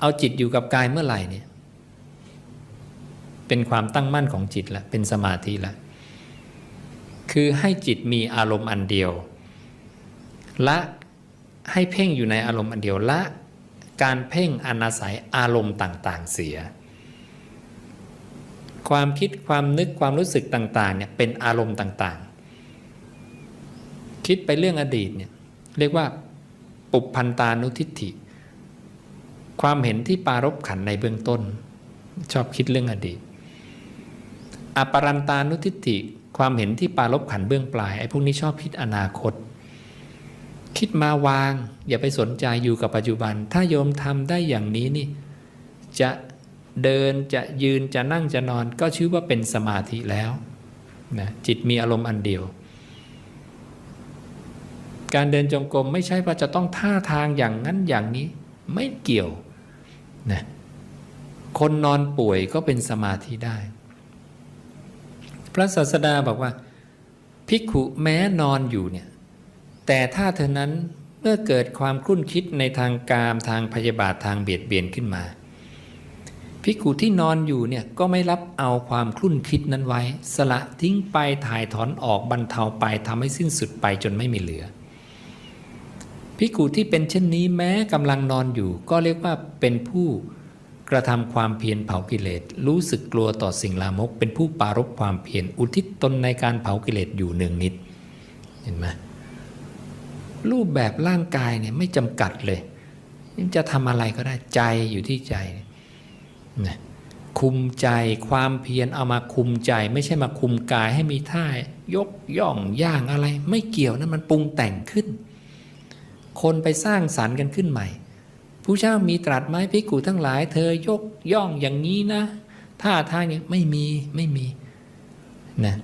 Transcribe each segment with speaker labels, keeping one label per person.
Speaker 1: เอาจิตอยู่กับกายเมื่อไหร่เนี่ย เป็นความตั้งมั่นของจิตละเป็นสมาธิละคือให้จิตมีอารมณ์อันเดียว ละให้เพ่งอยู่ในอารมณ์อันเดียวละการเพ่งอนาศัยอารมณ์ต่างๆ เสีย ความคิดความนึกความรู้สึกต่างๆเนี่ยเป็นอารมณ์ต่างๆ คิดไปเรื่องอดีตเนี่ยเรียกว่าปุพันตานุทิฏฐิ ความเห็นที่ปารบขันในเบื้องต้น ชอบคิดเรื่องอดีตอปรันตานุทิฏฐิความเห็นที่ปารบขันเบื้องปลายไอ้พวกนี้ชอบคิดอนาคต คิดมาวาง อย่าไปสนใจอยู่กับปัจจุบัน ถ้าโยมทำได้อย่างนี้นี่ จะเดินจะยืนจะนั่งจะนอน ก็ชื่อว่าเป็นสมาธิแล้วนะจิตมีอารมณ์อันเดียว การเดินจงกรมไม่ใช่ว่าจะต้องท่าทางอย่างนั้นอย่างนี้ ไม่เกี่ยว นะคนนอนป่วยก็เป็นสมาธิได้ พระศาสดาบอกว่า ภิกขุแม้นอนอยู่เนี่ยแต่ถ้าเธอนั้นเมื่อเกิดความคลุ่นคิดในทางกามทางพยาบาททางเบียดเบียนขึ้นมาภิกขุที่นอนอยู่เนี่ยก็ไม่รับเอาความคลุ่นคิดนั้นไว้ สละทิ้งไปถ่ายถอนออกบรรเทาไปทำให้สิ้นสุดไปจนไม่มีเหลือ ภิกขุที่เป็นเช่นนี้แม้กำลังนอนอยู่ ก็เรียกว่าเป็นผู้กระทำความเพียรเผากิเลส รู้สึกกลัวต่อสิ่งลามก เป็นผู้ปารบความเพียรอุทิศตนในการเผากิเลสอยู่หนึ่งนิด เห็นไหมรูปแบบร่างกายเนี่ยไม่จำกัดเลย จะทำอะไรก็ได้ใจอยู่ที่ใจนะคุมใจความเพียรเอามาคุมใจ ไม่ใช่มาคุมกายให้มีท่ายกย่องย่างอะไร ไม่เกี่ยวนะมันปรุงแต่งขึ้น คนไปสร้างสรรค์กันขึ้นใหม่ผู้เจ้ามีตรัสไหมพิกูทั้งหลาย เธอยกย่องอย่างนี้นะท่าทางอย่างไม่มีไม่มีนะ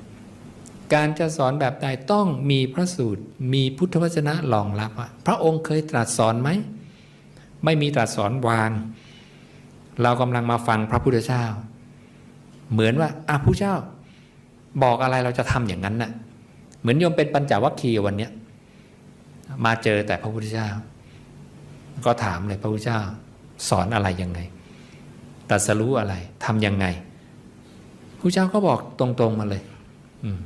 Speaker 1: การจะสอนแบบใดต้องมีพระสูตร มีพุทธวจนะรองรับว่าพระองค์เคยตรัสสอนไหม ไม่มีตรัสสอนวาง เรากำลังมาฟังพระพุทธเจ้า เหมือนว่าอะผู้เจ้า บอกอะไรเราจะทำอย่างนั้นน่ะเหมือนโยมเป็นปัญจวัคคีย์วันเนี้ย มาเจอแต่พระพุทธเจ้า ก็ถามเลยพระพุทธเจ้า สอนอะไรยังไงตรัสรู้อะไรทำยังไงพระเจ้าก็บอกตรง ๆมาเลย อืม